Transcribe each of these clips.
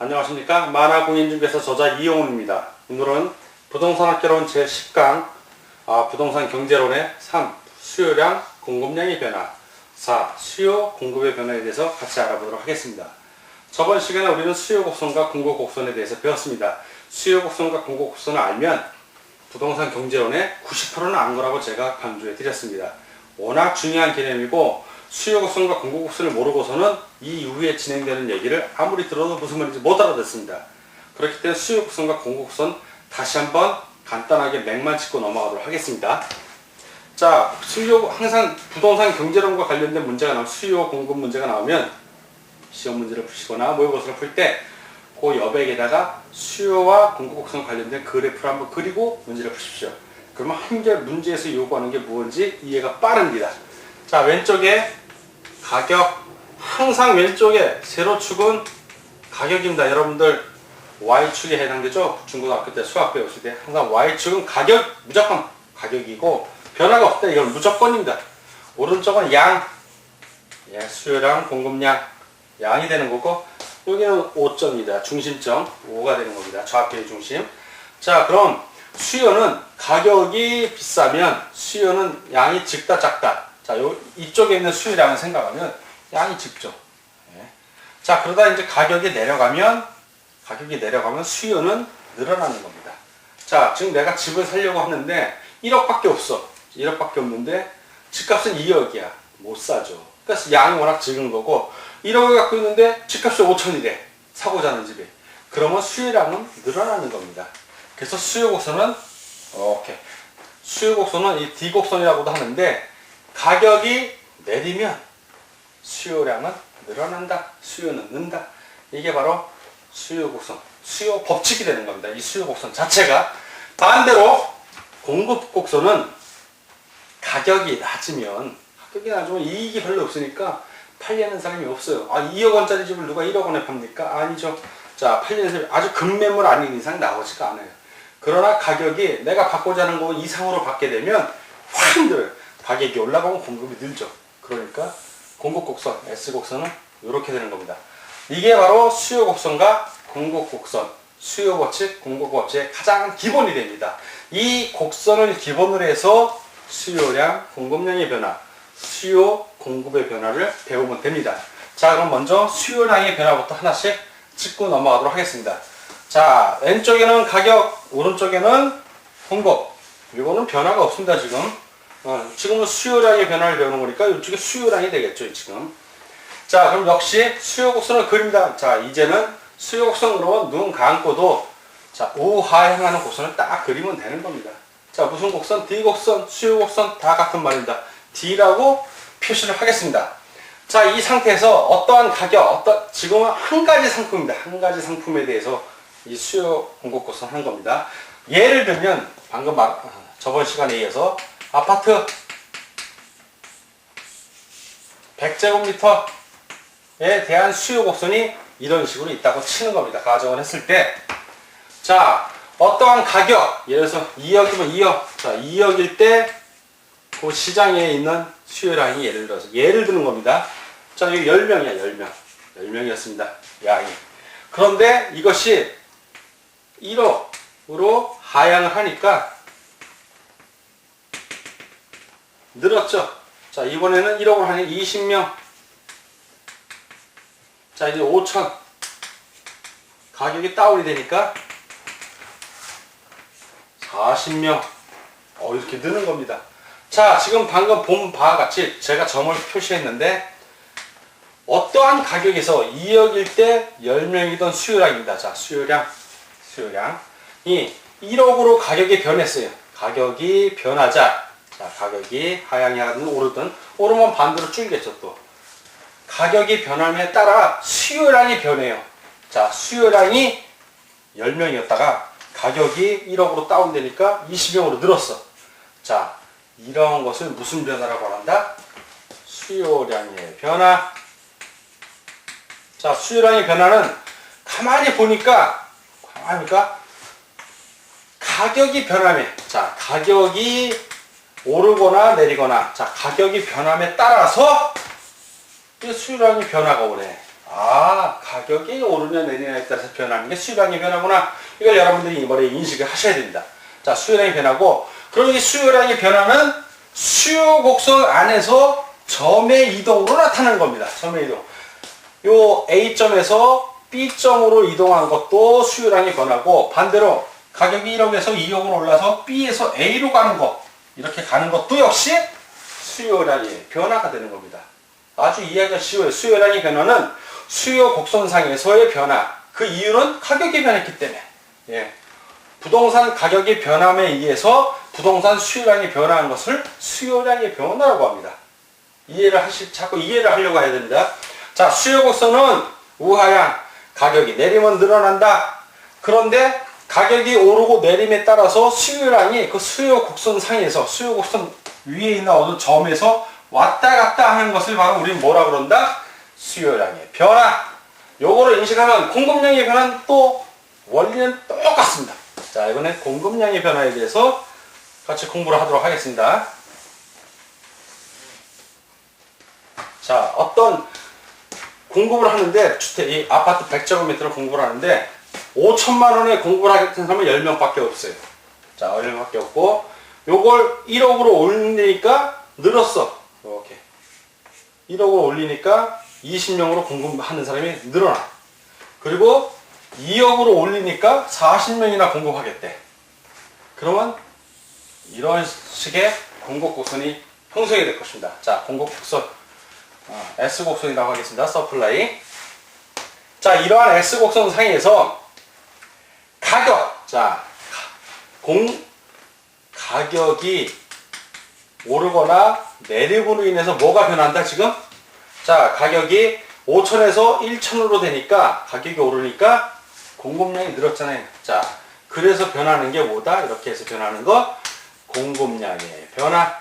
안녕하십니까 만화공인중개사 저자 이용훈입니다. 오늘은 부동산학개론 제10강 아, 부동산 경제론의 3 수요량 공급량의 변화 4 수요 공급의 변화에 대해서 같이 알아보도록 하겠습니다. 저번 시간에 우리는 수요 곡선과 공급 곡선에 대해서 배웠습니다. 수요 곡선과 공급 곡선을 알면 부동산 경제론의 90%는 안 거라고 제가 강조해 드렸습니다. 워낙 중요한 개념이고 수요 곡선과 공급 곡선을 모르고서는 이 이후에 진행되는 얘기를 아무리 들어도 무슨 말인지 못 알아듣습니다. 그렇기 때문에 수요 곡선과 공급 곡선 다시 한번 간단하게 맥만 짚고 넘어가도록 하겠습니다. 자, 수요 항상 부동산 경제론과 관련된 문제가 나오면 수요 공급 문제가 나오면 시험 문제를 푸시거나 모의고사를 풀 때 그 여백에다가 수요와 공급 곡선 관련된 그래프를 한번 그리고 문제를 푸십시오. 그러면 한결 문제에서 요구하는 게 무엇인지 이해가 빠릅니다. 자, 왼쪽에 가격 항상 왼쪽에 세로축은 가격입니다. 여러분들 Y축에 해당되죠? 중고등학교 때 수학 배우실 때 항상 Y축은 가격 무조건 가격이고 변화가 없다. 이건 무조건입니다. 오른쪽은 양, 예, 수요량, 공급량 양이 되는 거고 여기는 5점이다. 중심점 5가 되는 겁니다. 좌표의 중심. 자, 그럼 수요는 가격이 비싸면 수요는 양이 적다 작다. 자, 요 이쪽에 있는 수요량을 생각하면 양이 적죠. 예. 자, 그러다 이제 가격이 내려가면 가격이 내려가면 수요는 늘어나는 겁니다. 자, 지금 내가 집을 살려고 하는데 1억밖에 없어. 1억밖에 없는데 집값은 2억이야. 못 사죠. 그래서 양이 워낙 적은 거고 1억을 갖고 있는데 집값이 5천이래. 사고자 하는 집에. 그러면 수요량은 늘어나는 겁니다. 그래서 수요 곡선은 이렇게 수요 곡선은 이 D 곡선이라고도 하는데 가격이 내리면 수요량은 늘어난다. 수요는 는다. 이게 바로 수요 곡선, 수요 법칙이 되는 겁니다. 이 수요 곡선 자체가 반대로 공급 곡선은 가격이 낮으면 가격이 낮으면 이익이 별로 없으니까 팔려는 사람이 없어요. 아 2억 원짜리 집을 누가 1억 원에 팝니까? 아니죠. 자 팔리는 사람이 아주 급매물 아닌 이상 나오지가 않아요. 그러나 가격이 내가 받고자 하는 거 이상으로 받게 되면 확 늘어요. 가격이 올라가면 공급이 늘죠. 그러니까 공급 곡선, S 곡선은 이렇게 되는 겁니다. 이게 바로 수요 곡선과 공급 곡선, 수요 법칙, 공급 법칙의 가장 기본이 됩니다. 이 곡선을 기본으로 해서 수요량, 공급량의 변화, 수요, 공급의 변화를 배우면 됩니다. 자, 그럼 먼저 수요량의 변화부터 하나씩 짚고 넘어가도록 하겠습니다. 자, 왼쪽에는 가격, 오른쪽에는 공급. 이거는 변화가 없습니다, 지금. 어, 지금은 수요량의 변화를 배우는 거니까 이쪽에 수요량이 되겠죠, 지금. 자, 그럼 역시 수요 곡선을 그립니다. 자, 이제는 수요 곡선으로 눈 감고도 자, 우하 향하는 곡선을 딱 그리면 되는 겁니다. 자, 무슨 곡선? D 곡선, 수요 곡선 다 같은 말입니다. D라고 표시를 하겠습니다. 자, 이 상태에서 어떠한 가격, 어떤 지금은 한 가지 상품입니다. 한 가지 상품에 대해서 이 수요 공급 곡선 한 겁니다. 예를 들면 방금 말 저번 시간에 이어서 아파트 100제곱미터에 대한 수요 곡선이 이런 식으로 있다고 치는 겁니다. 가정을 했을 때. 자, 어떠한 가격, 예를 들어서 2억이면 2억. 자, 2억일 때, 그 시장에 있는 수요량이 예를 들어서, 예를 드는 겁니다. 자, 여기 10명이야, 10명. 10명이었습니다. 양이. 그런데 이것이 1억으로 하향을 하니까 늘었죠. 자, 이번에는 1억으로 하니 20명. 자, 이제 5천. 가격이 다운이 되니까 40명. 어, 이렇게 느는 겁니다. 자, 지금 방금 본 바와 같이 제가 점을 표시했는데, 어떠한 가격에서 2억일 때 10명이던 수요량입니다. 자, 수요량, 수요량. 이 1억으로 가격이 변했어요. 가격이 변하자, 자, 가격이 하향이 하든 오르든, 오르면 반대로 줄겠죠, 또. 가격이 변함에 따라 수요량이 변해요. 자, 수요량이 10명이었다가 가격이 1억으로 다운되니까 20명으로 늘었어. 자, 이런 것을 무슨 변화라고 한다? 수요량의 변화. 자, 수요량의 변화는 가만히 보니까, 가만히 보니까 가격이 변함에, 자, 가격이 오르거나 내리거나, 자, 가격이 변함에 따라서 이 수요량의 변화가 오네. 아, 가격이 오르냐 내리냐에 따라서 변하는 게 수요량의 변화구나. 이걸 여러분들이 이번에 인식을 하셔야 됩니다. 자, 수요량의 변화고, 그럼 이 수요량의 변화는 수요 곡선 안에서 점의 이동으로 나타나는 겁니다. 점의 이동. 요 A점에서 B점으로 이동한 것도 수요량의 변화고, 반대로 가격이 1억에서 2억으로 올라서 B에서 A로 가는 것, 이렇게 가는 것도 역시 수요량의 변화가 되는 겁니다. 아주 이해하기가 쉬워요. 수요량의 변화는 수요 곡선상에서의 변화. 그 이유는 가격이 변했기 때문에. 예. 부동산 가격의 변함에 의해서 부동산 수요량이 변화한 것을 수요량의 변화라고 합니다. 이해를 하시, 자꾸 이해를 하려고 해야 됩니다. 자, 수요 곡선은 우하향, 가격이 내리면 늘어난다. 그런데 가격이 오르고 내림에 따라서 수요량이 그 수요 곡선 상에서 수요 곡선 위에 있는 어느 점에서 왔다 갔다 하는 것을 바로 우리는 뭐라 그런다? 수요량의 변화. 요거를 인식하면 공급량의 변화는 또 원리는 똑같습니다. 자, 이번엔 공급량의 변화에 대해서 같이 공부를 하도록 하겠습니다. 자, 어떤 공급을 하는데 주택 이 아파트 100제곱미터를 공급을 하는데 5천만 원에 공급을 하겠다는 사람은 10명밖에 없어요. 자, 10명밖에 없고 요걸 1억으로 올리니까 늘었어. 이렇게 1억으로 올리니까 20명으로 공급하는 사람이 늘어나. 그리고 2억으로 올리니까 40명이나 공급하겠대. 그러면 이런 식의 공급 곡선이 형성이 될 것입니다. 자, 공급 곡선 어, S 곡선이라고 하겠습니다. 서플라이. 자, 이러한 S 곡선 상에서 가격. 자, 공 가격이 오르거나 내림으로 인해서 뭐가 변한다 지금? 자, 가격이 5천에서 1천으로 되니까 가격이 오르니까 공급량이 늘었잖아요. 자, 그래서 변하는 게 뭐다? 이렇게 해서 변하는 거 공급량의 변화.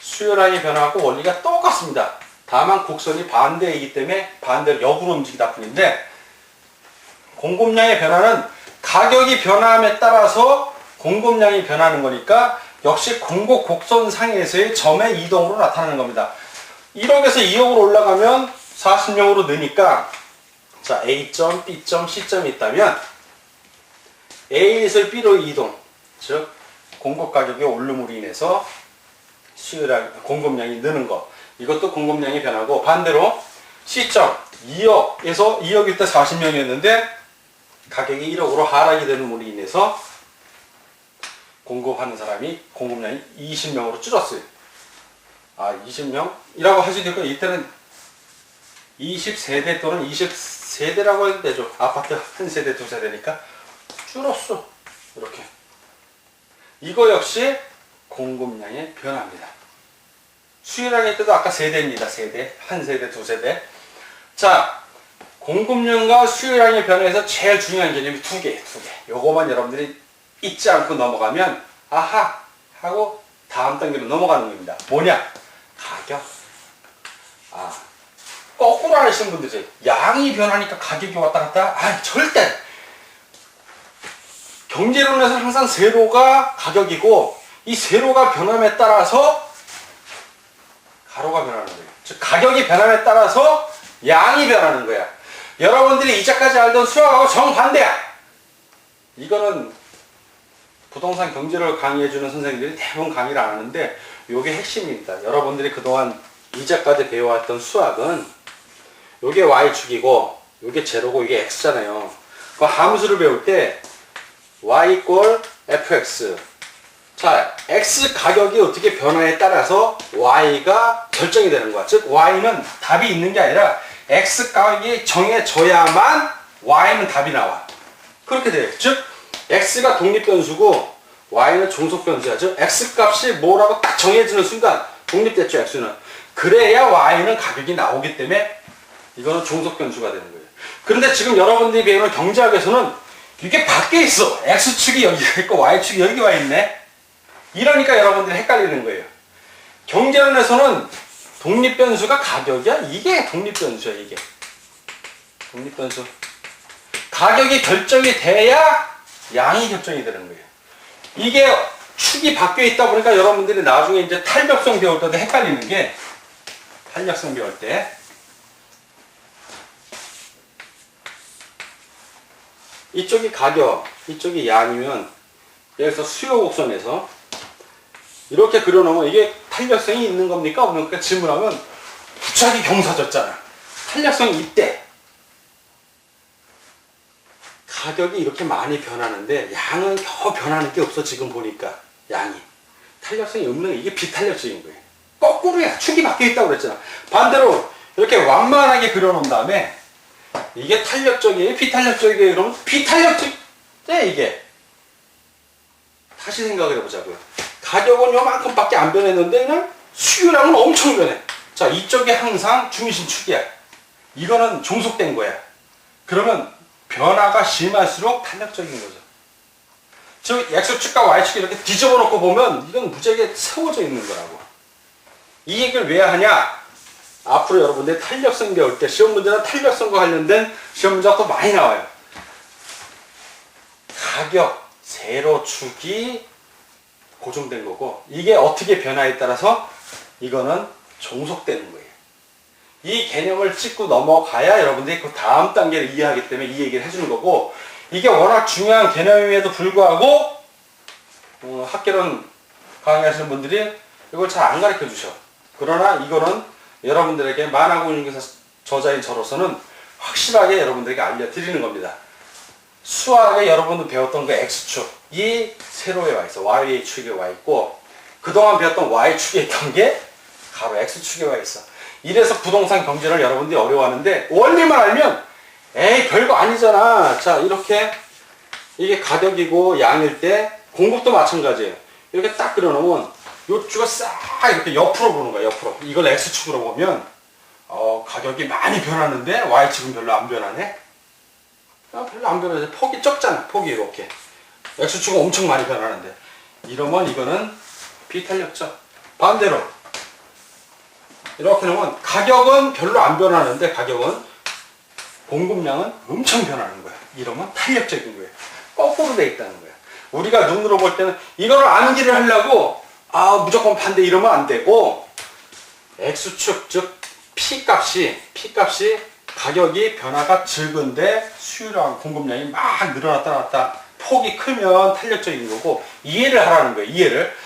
수요량이 변화하고 원리가 똑같습니다. 다만 곡선이 반대이기 때문에 반대로 역으로 움직이다 뿐인데 공급량의 변화는 가격이 변함에 따라서 공급량이 변하는 거니까 역시 공급 곡선 상에서의 점의 이동으로 나타나는 겁니다. 1억에서 2억으로 올라가면 40명으로 느니까 자 A점, B점, C점이 있다면 A에서 B로 이동 즉 공급 가격의 오름으로 인해서 수요량 공급량이 느는 것 이것도 공급량이 변하고 반대로 C점 2억에서 2억일 때 40명이었는데 가격이 1억으로 하락이 되는 으로 인해서 공급하는 사람이 공급량이 20명으로 줄었어요. 아 20명이라고 하시니까 이때는 20세대 또는 20세대라고 해도 되죠. 아파트 한 세대 두 세대니까 줄었어. 이렇게. 이거 역시 공급량의 변화입니다. 수요량일 때도 아까 세대입니다. 세대. 한 세대, 두 세대. 자, 공급량과 수요량의 변화에서 제일 중요한 개념이 두 개, 두 개. 요거만 여러분들이 잊지 않고 넘어가면 아하 하고 다음 단계로 넘어가는 겁니다. 뭐냐? 가격. 아, 거꾸로 하시는 분들이 양이 변하니까 가격이 왔다 갔다. 아, 절대. 경제론에서 항상 세로가 가격이고 이 세로가 변함에 따라서 가로가 변하는 거예요. 즉 가격이 변함에 따라서 양이 변하는 거야. 여러분들이 이제까지 알던 수학하고 정반대야. 이거는 부동산 경제를 강의해주는 선생님들이 대부분 강의를 안 하는데 이게 핵심입니다. 여러분들이 그동안 이제까지 배워왔던 수학은 이게 y축이고 이게 제로고 이게 x잖아요. 그 함수를 배울 때 y 이꼴 fx 자, x 가격이 어떻게 변화에 따라서 y가 결정이 되는 거야. 즉 y는 답이 있는 게 아니라 x 가격이 정해져야만 y는 답이 나와. 그렇게 돼요. 즉 x가 독립 변수고 y는 종속 변수야. 즉 x 값이 뭐라고 딱 정해지는 순간 독립됐죠, x는. 그래야 y는 가격이 나오기 때문에 이거는 종속 변수가 되는 거예요. 그런데 지금 여러분들이 배우는 경제학에서는 이게 밖에 있어. x축이 여기가 있고 y축이 여기 와 있네. 이러니까 여러분들이 헷갈리는 거예요. 경제론에서는 독립 변수가 가격이야. 이게 독립 변수야, 이게. 독립 변수. 가격이 결정이 돼야 양이 결정이 되는 거예요. 이게 축이 바뀌어 있다 보니까 여러분들이 나중에 이제 탈벽성 배울 때도 헷갈리는 게 탄력성 배울 때 이쪽이 가격, 이쪽이 양이면 여기서 수요 곡선에서 이렇게 그려놓으면 이게 탄력성이 있는 겁니까? 없는 겁니까? 질문하면 부착이 경사졌잖아. 탄력성이 있대. 가격이 이렇게 많이 변하는데 양은 겨우 변하는 게 없어 지금 보니까 양이 탄력성이 없는 이게 비탄력적인 거예요. 거꾸로야 축이 바뀌어 있다고 그랬잖아. 반대로 이렇게 완만하게 그려놓은 다음에 이게 탄력적이에요, 비탄력적이에요. 그러면 비탄력적, 네 이게 다시 생각을 해보자고요. 가격은 요만큼밖에 안 변했는데 그냥 수요량은 엄청 변해. 자 이쪽이 항상 중심 축이야. 이거는 종속된 거야. 그러면 변화가 심할수록 탄력적인 거죠. 즉 X축과 Y축 이렇게 뒤집어 놓고 보면 이건 무지하게 세워져 있는 거라고. 이 얘기를 왜 하냐? 앞으로 여러분들 탄력성 배울 때 시험 문제는 탄력성과 관련된 시험 문제가 또 많이 나와요. 가격 세로축이 고정된 거고 이게 어떻게 변화에 따라서 이거는 종속되는 거예요. 이 개념을 찍고 넘어가야 여러분들이 그 다음 단계를 이해하기 때문에 이 얘기를 해주는 거고 이게 워낙 중요한 개념임에도 불구하고 어, 학교는 강의하시는 분들이 이걸 잘 안 가르쳐 주셔. 그러나 이거는 여러분들에게 만화공인교사 저자인 저로서는 확실하게 여러분들에게 알려드리는 겁니다. 수학에 여러분들 배웠던 그 X축, 이 세로에 와 있어. Y축에 와 있고, 그동안 배웠던 Y축에 있던 게 가로 X축에 와 있어. 이래서 부동산 경제를 여러분들이 어려워하는데, 원리만 알면, 에이, 별거 아니잖아. 자, 이렇게, 이게 가격이고 양일 때, 공급도 마찬가지예요. 이렇게 딱 그려놓으면, 요추가 싹 이렇게 옆으로 보는 거야, 옆으로. 이걸 X축으로 보면, 어, 가격이 많이 변하는데, Y축은 별로 안 변하네? 아, 별로 안 변하지. 폭이 적잖아. 폭이 이렇게. X축은 엄청 많이 변하는데. 이러면 이거는 비탄력적. 반대로. 이렇게 놓으면 가격은 별로 안 변하는데 가격은 공급량은 엄청 변하는 거야. 이러면 탄력적인 거예요. 거꾸로 돼 있다는 거야. 우리가 눈으로 볼 때는 이거를 암기를 하려고 아 무조건 반대 이러면 안 되고 X축 즉 P 값이 P 값이 가격이 변화가 적은데 수요량 공급량이 막 늘어났다 놨다 폭이 크면 탄력적인 거고 이해를 하라는 거예요 이해를.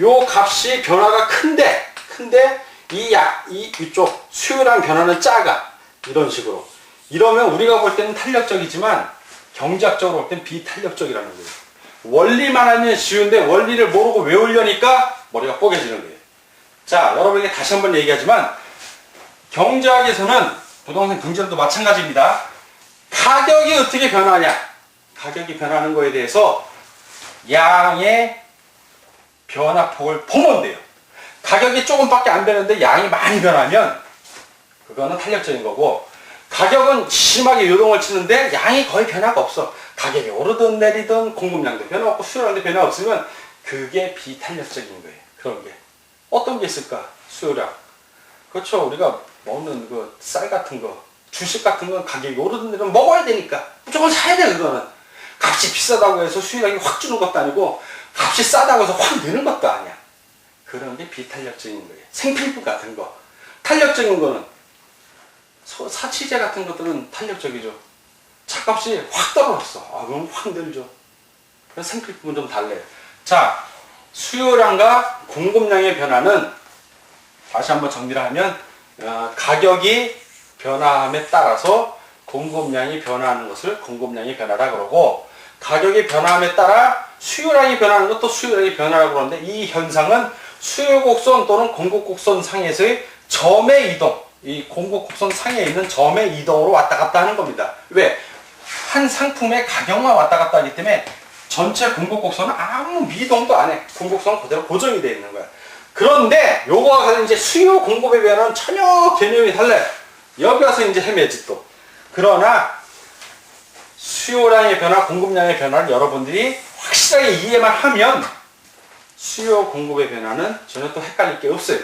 요 값이 변화가 큰데 큰데 이약이 이쪽 수요량 변화는 작아. 이런 식으로. 이러면 우리가 볼 때는 탄력적이지만 경제학적으로 볼 땐 비탄력적이라는 거예요. 원리만 하면 쉬운데 원리를 모르고 외우려니까 머리가 뽀개지는 거예요. 자 여러분에게 다시 한번 얘기하지만 경제학에서는 부동산 경제도 마찬가지입니다. 가격이 어떻게 변하냐? 가격이 변하는 거에 대해서 양의 변화폭을 보면 돼요. 가격이 조금밖에 안 되는데 양이 많이 변하면 그거는 탄력적인 거고 가격은 심하게 요동을 치는데 양이 거의 변화가 없어. 가격이 오르든 내리든 공급량도 변화 없고 수요량도 변화 없으면 그게 비탄력적인 거예요. 그런 게. 어떤 게 있을까? 수요량. 그렇죠. 우리가 먹는 그 쌀 같은 거, 주식 같은 건 가격이 오르는 데는 먹어야 되니까 무조건 사야 돼 그거는. 값이 비싸다고 해서 수익량이 확 주는 것도 아니고 값이 싸다고 해서 확 느는 것도 아니야. 그런 게 비탄력적인 거예요. 생필품 같은 거. 탄력적인 거는 소- 사치제 같은 것들은 탄력적이죠. 차값이 확 떨어졌어. 아, 그럼 확 늘죠. 그래서 생필품은 좀 달라요. 자, 수요량과 공급량의 변화는 다시 한번 정리를 하면 어, 가격이 변화함에 따라서 공급량이 변화하는 것을 공급량이 변화라 그러고 가격이 변화함에 따라 수요량이 변하는 것도 수요량이 변화라고 그러는데 이 현상은 수요 곡선 또는 공급 곡선 상에서의 점의 이동 이 공급 곡선 상에 있는 점의 이동으로 왔다 갔다 하는 겁니다. 왜? 한 상품의 가격만 왔다 갔다 하기 때문에 전체 공급 곡선은 아무 미동도 안 해. 공급 곡선 그대로 고정이 되어 있는 거야. 그런데 같은 이제 수요 공급에 변한 전혀 개념이 달라요. 여기 와서 이제 헤매지 또. 그러나 수요량의 변화, 공급량의 변화를 여러분들이 확실하게 이해만 하면 수요 공급의 변화는 전혀 또 헷갈릴 게 없어요.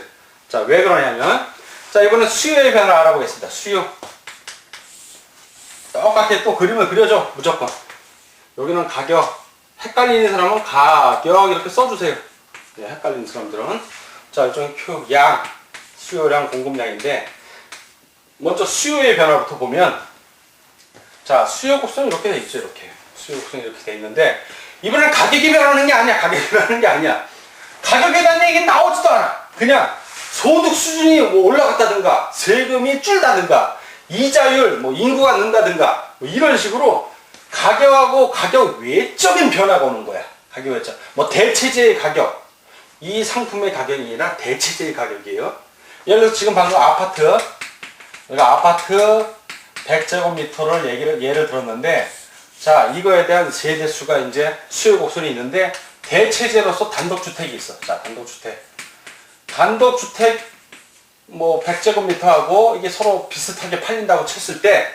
자, 왜 그러냐면 자, 이번에 수요의 변화 알아보겠습니다. 수요. 똑같게 또 그림을 그려줘. 무조건. 여기는 가격. 헷갈리는 사람은 가격 이렇게 써주세요. 네, 헷갈리는 사람들은. 자, 이쪽은 Q, 양. 수요량 공급량인데 먼저 수요의 변화부터 보면 자 수요 곡선이 이렇게 돼 있죠 이렇게. 수요 곡선이 이렇게 돼 있는데 이번엔 가격이 변하는 게 아니야 가격이 변하는 게 아니야. 가격에 대한 얘기 나오지도 않아. 그냥 소득 수준이 뭐 올라갔다든가 세금이 줄다든가 이자율 뭐 인구가 는다든가 뭐 이런 식으로 가격하고 가격 외적인 변화가 오는 거야. 가격 외적. 뭐 대체제의 가격 이 상품의 가격이 아니라 대체제의 가격이에요. 예를 들어서 지금 방금 아파트 우리가 아파트 100제곱미터를 얘기를 예를 들었는데 자 이거에 대한 세대 수가 이제 수요 곡선이 있는데 대체제로서 단독주택이 있어. 자 단독주택. 단독주택 뭐 100제곱미터하고 이게 서로 비슷하게 팔린다고 쳤을 때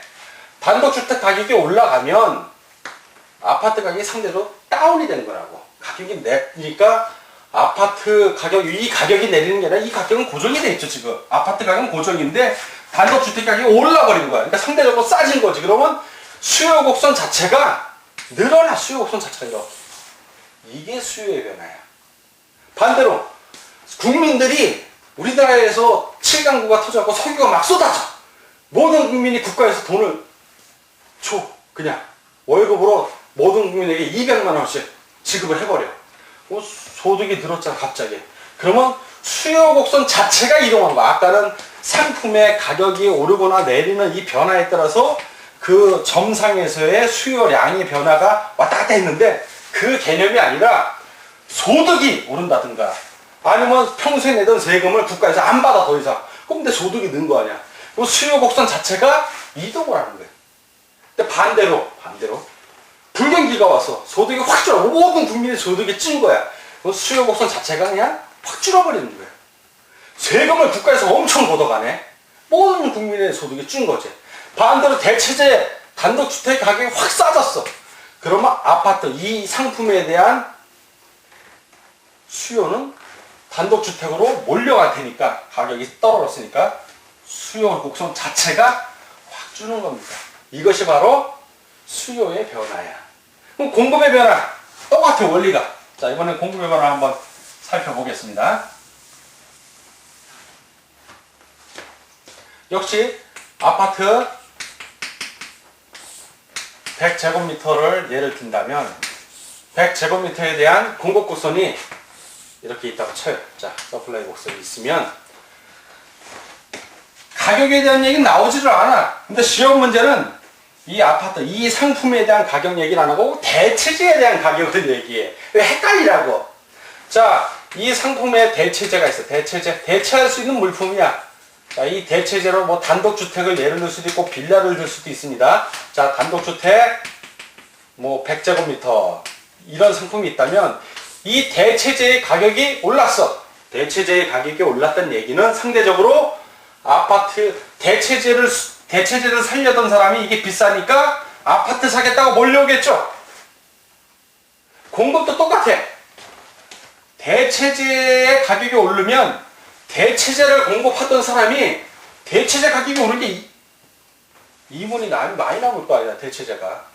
단독주택 가격이 올라가면 아파트 가격이 상대로 다운이 되는 거라고. 가격이 내니까 아파트 가격 이 가격이 내리는 게 아니라 이 가격은 고정이 돼 있죠 지금. 아파트 가격은 고정인데 단독주택 가격이 올라 버리는 거야. 그러니까 상대적으로 싸진 거지. 그러면 수요 곡선 자체가 늘어나 수요 곡선 자체가 이렇게 이게 수요의 변화야. 반대로 국민들이 우리나라에서 7강구가 터져갖고 석유가 막 쏟아져. 모든 국민이 국가에서 돈을 줘. 그냥 월급으로 모든 국민에게 200만 원씩 지급을 해버려 어, 소득이 늘었잖아 갑자기. 그러면 수요 곡선 자체가 이동하는 거야. 아까는 상품의 가격이 오르거나 내리는 이 변화에 따라서 그 점상에서의 수요량의 변화가 왔다 갔다 했는데 그 개념이 아니라 소득이 오른다든가 아니면 평소에 내던 세금을 국가에서 안 받아 더 이상. 그럼 내 소득이 는 거 아니야. 그 수요 곡선 자체가 이동을 하는 거야. 근데 반대로 반대로 불경기가 와서 소득이 확 줄어. 모든 국민의 소득이 찐 거야. 그 수요 곡선 자체가 그냥 확 줄어버리는 거야. 세금을 국가에서 엄청 걷어가네. 모든 국민의 소득이 준 거지. 반대로 대체제 단독주택 가격이 확 싸졌어. 그러면 아파트 이 상품에 대한 수요는 단독주택으로 몰려갈 테니까 가격이 떨어졌으니까 수요 곡선 자체가 확 주는 겁니다. 이것이 바로 수요의 변화야. 그럼 공급의 변화 똑같아 원리가. 자 이번엔 공급의 변화 한번 살펴보겠습니다. 역시 아파트 100제곱미터를 예를 든다면 100제곱미터에 대한 공급 곡선이 이렇게 있다고 쳐요. 자, 서플라이 곡선이 있으면 가격에 대한 얘기는 나오지를 않아. 근데 시험 문제는 이 아파트, 이 상품에 대한 가격 얘기를 안 하고 대체제에 대한 가격을 얘기해. 왜 헷갈리라고. 자, 이 상품에 대체제가 있어. 대체제. 대체할 수 있는 물품이야. 자, 이 대체제로 뭐 단독주택을 예를 들 수도 있고 빌라를 들 수도 있습니다. 자, 단독주택 뭐 100제곱미터 이런 상품이 있다면 이 대체제의 가격이 올랐어. 대체제의 가격이 올랐다는 얘기는 상대적으로 아파트 대체제를 수- 대체제를 살려던 사람이 이게 비싸니까 아파트 사겠다고 몰려오겠죠. 공급도 똑같아. 대체제의 가격이 오르면 대체제를 공급하던 사람이 대체제 가격이 오르는 게 이- 이문이 많이 남을 거 아니야 대체제가.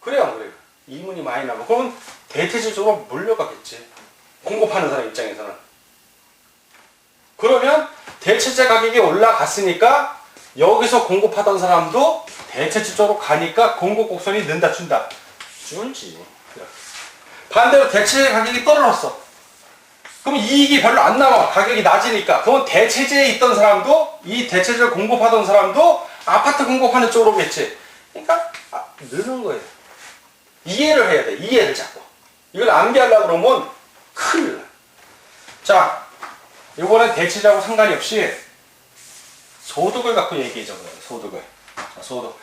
그래요 안 그래요? 이문이 많이 남아. 그러면 대체제적으로 몰려가겠지. 공급하는 사람 입장에서는. 그러면 대체제 가격이 올라갔으니까 여기서 공급하던 사람도 대체제적으로 가니까 공급 곡선이 는다 준다. 준지. 반대로 대체제 가격이 떨어졌어. 그럼 이익이 별로 안 남아. 가격이 낮으니까. 그러면 대체제에 있던 사람도 이 대체제를 공급하던 사람도 아파트 공급하는 쪽으로 오겠지. 그러니까 아, 느는 거예요. 이해를 해야 돼. 이해를 자꾸. 이걸 암기하려고 그러면 큰일 나. 자, 이번엔 대체자하고 상관이 없이 소득을 갖고 얘기해줘. 그래요. 소득을. 자, 소득.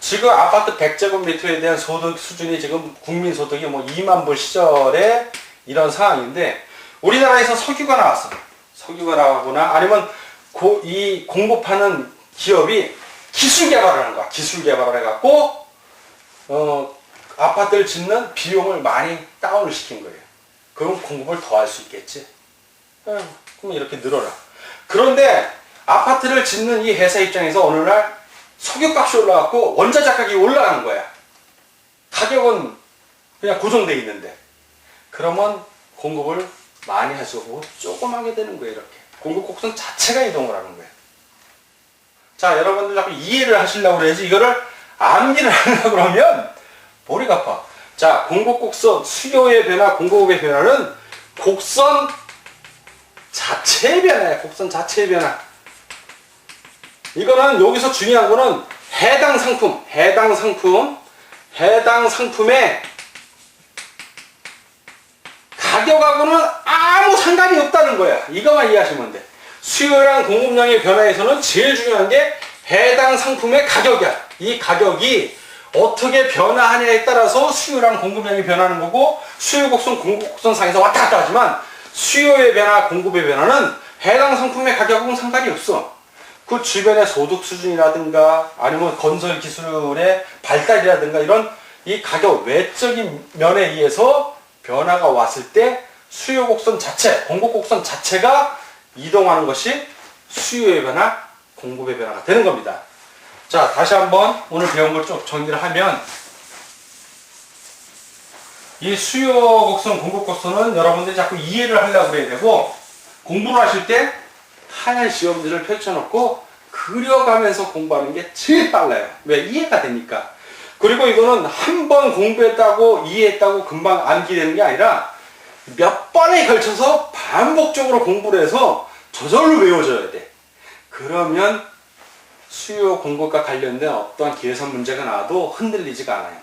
지금 아파트 100제곱미터에 대한 소득 수준이 지금 국민 소득이 뭐 2만 불 시절에 이런 상황인데 우리나라에서 석유가 나왔어. 석유가 나오거나 아니면 고, 이 공급하는 기업이 기술 개발을 하는 거야. 기술 개발을 해갖고 어, 아파트를 짓는 비용을 많이 다운을 시킨 거예요. 그럼 공급을 더 할 수 있겠지. 어, 그럼 이렇게 늘어나. 그런데 아파트를 짓는 이 회사 입장에서 어느 날 석유값이 올라갔고 원자재 가격이 올라가는 거야. 가격은 그냥 고정돼 있는데. 그러면 공급을 많이 할 수 없고 조금 하게 되는 거예요, 이렇게. 공급 곡선 자체가 이동을 하는 거예요. 자, 여러분들 자꾸 이해를 하시려고 그래야지 이거를 암기를 하려고 그러면 머리가 아파. 자, 공급 곡선 수요의 변화, 공급의 변화는 곡선 자체의 변화야. 곡선 자체의 변화. 이거는 여기서 중요한 거는 해당 상품, 해당 상품, 해당 상품의 가격하고는 아무 상관이 없다는 거야. 이것만 이해하시면 돼. 수요랑 공급량의 변화에서는 제일 중요한 게 해당 상품의 가격이야. 이 가격이 어떻게 변화하냐에 따라서 수요랑 공급량이 변하는 거고 수요 곡선, 공급 곡선 상에서 왔다 갔다 하지만 수요의 변화, 공급의 변화는 해당 상품의 가격하고는 상관이 없어. 그 주변의 소득 수준이라든가 아니면 건설 기술의 발달이라든가 이런 이 가격 외적인 면에 의해서 변화가 왔을 때 수요 곡선 자체, 공급 곡선 자체가 이동하는 것이 수요의 변화, 공급의 변화가 되는 겁니다. 자, 다시 한번 오늘 배운 걸 좀 정리를 하면 이 수요 곡선, 공급 곡선은 여러분들이 자꾸 이해를 하려고 그래야 되고 공부를 하실 때 하얀 시험지를 펼쳐놓고 그려가면서 공부하는 게 제일 빨라요. 왜? 이해가 되니까. 그리고 이거는 한 번 공부했다고 이해했다고 금방 암기되는 게 아니라 몇 번에 걸쳐서 반복적으로 공부를 해서 저절로 외워져야 돼. 그러면 수요 공급과 관련된 어떠한 계산 문제가 나와도 흔들리지가 않아요.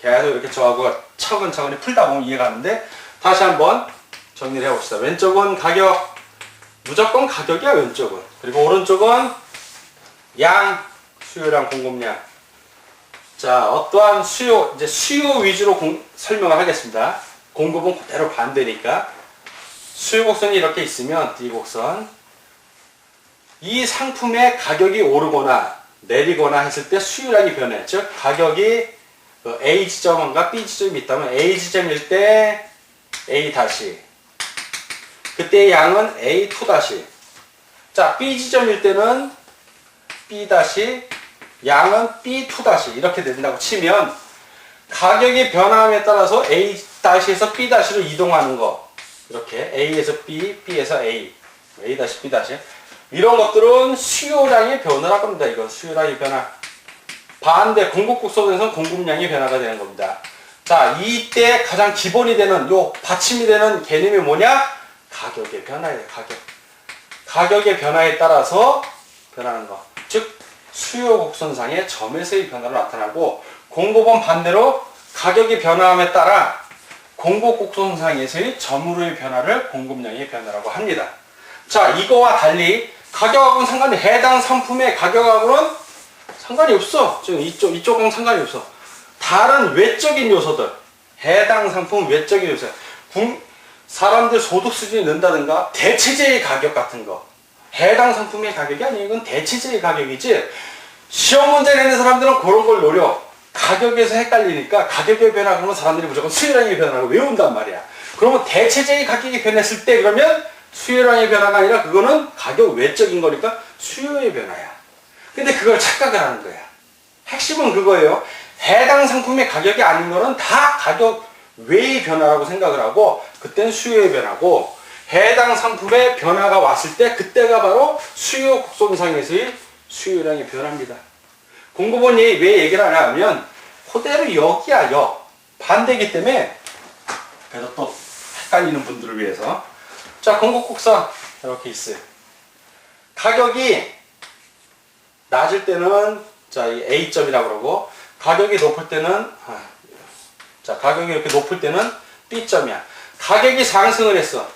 계속 이렇게 저하고 차근차근히 풀다 보면 이해가 가는데 다시 한번 정리를 해봅시다. 왼쪽은 가격, 무조건 가격이야 왼쪽은. 그리고 오른쪽은 양, 수요량, 공급량. 자, 어떠한 수요, 이제 수요 위주로 공- 설명을 하겠습니다. 공급은 그대로 반대니까. 수요 곡선이 이렇게 있으면 D 곡선. 이 상품의 가격이 오르거나 내리거나 했을 때 수요량이 변해. 즉, 가격이 그 A 지점과 B 지점이 있다면 A 지점일 때 A 다시. 그때 양은 A2 다시. 자, B 지점일 때는 B 다시 양은 B2 다시 이렇게 된다고 치면 가격이 변함에 따라서 A 다시에서 B 다시로 이동하는 거 이렇게 A에서 B, B에서 A, A 다시 B 다시 이런 것들은 수요량의 변화라고 합니다. 이건 수요량의 변화. 반대 공급 곡선에서는 공급량의 변화가 되는 겁니다. 자, 이때 가장 기본이 되는 요 받침이 되는 개념이 뭐냐? 가격의 변화예요. 가격. 가격의 변화에 따라서 변하는 거. 즉 수요 곡선상의 점에서의 변화로 나타나고 공급은 반대로 가격이 변화함에 따라 공급 곡선상에서의 점으로의 변화를 공급량의 변화라고 합니다. 자, 이거와 달리 가격하고는 상관이 해당 상품의 가격하고는 상관이 없어. 지금 이쪽 이쪽은 상관이 없어. 다른 외적인 요소들, 해당 상품 외적인 요소, 국- 사람들 소득 수준이 는다든가 대체제의 가격 같은 거, 해당 상품의 가격이 아니고 이건 대체제의 가격이지. 시험 문제 내는 사람들은 그런 걸 노려. 가격에서 헷갈리니까 가격의 변화 그러면 사람들이 무조건 수요량의 변화를 외운단 말이야. 그러면 대체제의 가격이 변했을 때 그러면 수요량의 변화가 아니라 그거는 가격 외적인 거니까 수요의 변화야. 근데 그걸 착각을 하는 거야. 핵심은 그거예요. 해당 상품의 가격이 아닌 거는 다 가격 외의 변화라고 생각을 하고 그때는 수요의 변화고 해당 상품의 변화가 왔을 때 그때가 바로 수요 곡선상에서의 수요량의 변화입니다. 공급원 얘기 왜 얘기를 하냐 하면 그대로 역이야 역 반대이기 때문에 그래서 또 헷갈리는 분들을 위해서 자 공급 곡선 이렇게 있어요. 가격이 낮을 때는 자, 이 A점이라고 그러고 가격이 높을 때는 아, 자, 가격이 이렇게 높을 때는 B점이야. 가격이 상승을 했어.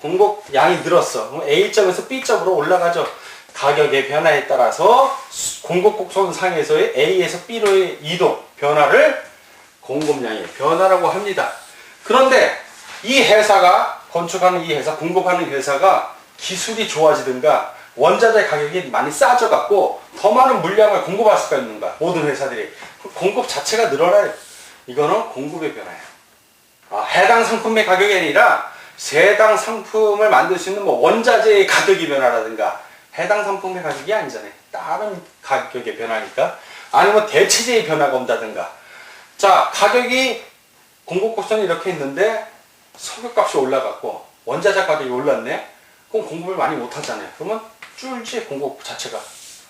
공급 양이 늘었어. 그럼 A점에서 B점으로 올라가죠. 가격의 변화에 따라서 수- 공급 곡선 상에서의 A에서 B로의 이동 변화를 공급량의 변화라고 합니다. 그런데 이 회사가 건축하는 이 회사, 공급하는 회사가 기술이 좋아지든가 원자재 가격이 많이 싸져 갖고 더 많은 물량을 공급할 수가 있는가 모든 회사들이 그 공급 자체가 늘어나요. 이거는 공급의 변화예요. 아, 해당 상품의 가격이 아니라 해당 상품을 만들 수 있는 뭐 원자재의 가격이 변화라든가 해당 상품의 가격이 아니잖아요. 다른 가격의 변화니까 아니면 대체재의 변화가 온다든가 자 가격이 공급 곡선이 이렇게 있는데 석유값이 올라갔고 원자재 가격이 올랐네. 그럼 공부를 많이 못하잖아요. 그러면 줄지 공부 자체가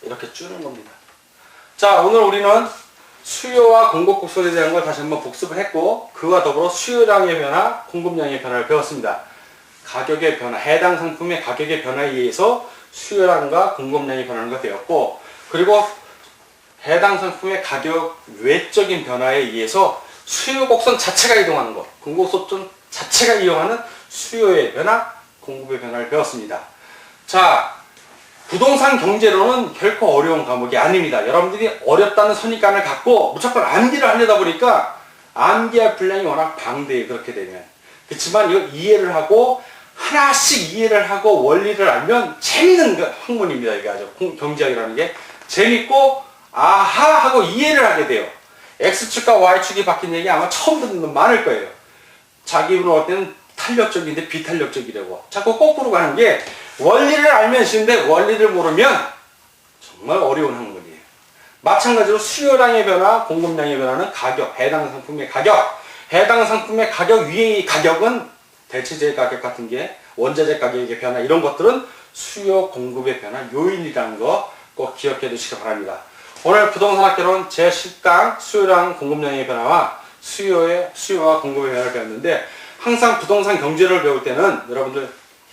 이렇게 줄는 겁니다. 자 오늘 우리는 수요와 공급 곡선에 대한 걸 다시 한번 복습을 했고 그와 더불어 수요량의 변화, 공급량의 변화를 배웠습니다. 가격의 변화, 해당 상품의 가격의 변화에 의해서 수요량과 공급량이 변하는 걸 배웠고 그리고 해당 상품의 가격 외적인 변화에 의해서 수요 곡선 자체가 이동하는 것, 공급 곡선 자체가 이용하는 수요의 변화, 공급의 변화를 배웠습니다. 자, 부동산 경제로는 결코 어려운 과목이 아닙니다. 여러분들이 어렵다는 선입관을 갖고 무조건 암기를 하려다 보니까 암기할 분량이 워낙 방대해 그렇게 되면. 그렇지만 이걸 이해를 하고 하나씩 이해를 하고 원리를 알면 재밌는 그 학문입니다. 이게 아주 공- 경제학이라는 게 재밌고 아하 하고 이해를 하게 돼요. X축과 Y축이 바뀐 얘기 아마 처음 듣는 분 많을 거예요. 자기 입으로 할 때는 탄력적인데 비탄력적이라고. 자꾸 거꾸로 가는 게 원리를 알면 쉬운데 원리를 모르면 정말 어려운 학문이에요. 마찬가지로 수요량의 변화, 공급량의 변화는 가격, 해당 상품의 가격, 해당 상품의 가격 위의 가격은 대체재 가격 같은 게 원자재 가격의 변화 이런 것들은 수요 공급의 변화 요인이라는 거 꼭 기억해 두시기 바랍니다. 오늘 부동산 학교는 제10강 수요량 공급량의 변화와 수요의 수요와 공급의 변화를 배웠는데 항상 부동산 경제를 배울 때는 여러분들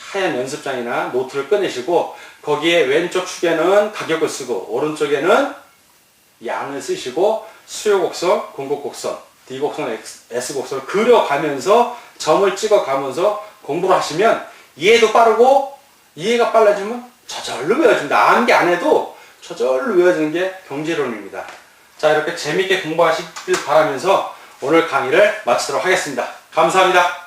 하얀 연습장이나 노트를 꺼내시고 거기에 왼쪽 축에는 가격을 쓰고 오른쪽에는 양을 쓰시고 수요 곡선, 공급 곡선, D 곡선, S 곡선을 그려가면서 점을 찍어가면서 공부를 하시면 이해도 빠르고 이해가 빨라지면 저절로 외워진다. 암기 안 해도 저절로 외워지는 게 경제론입니다. 자 이렇게 재밌게 공부하시길 바라면서 오늘 강의를 마치도록 하겠습니다. 감사합니다.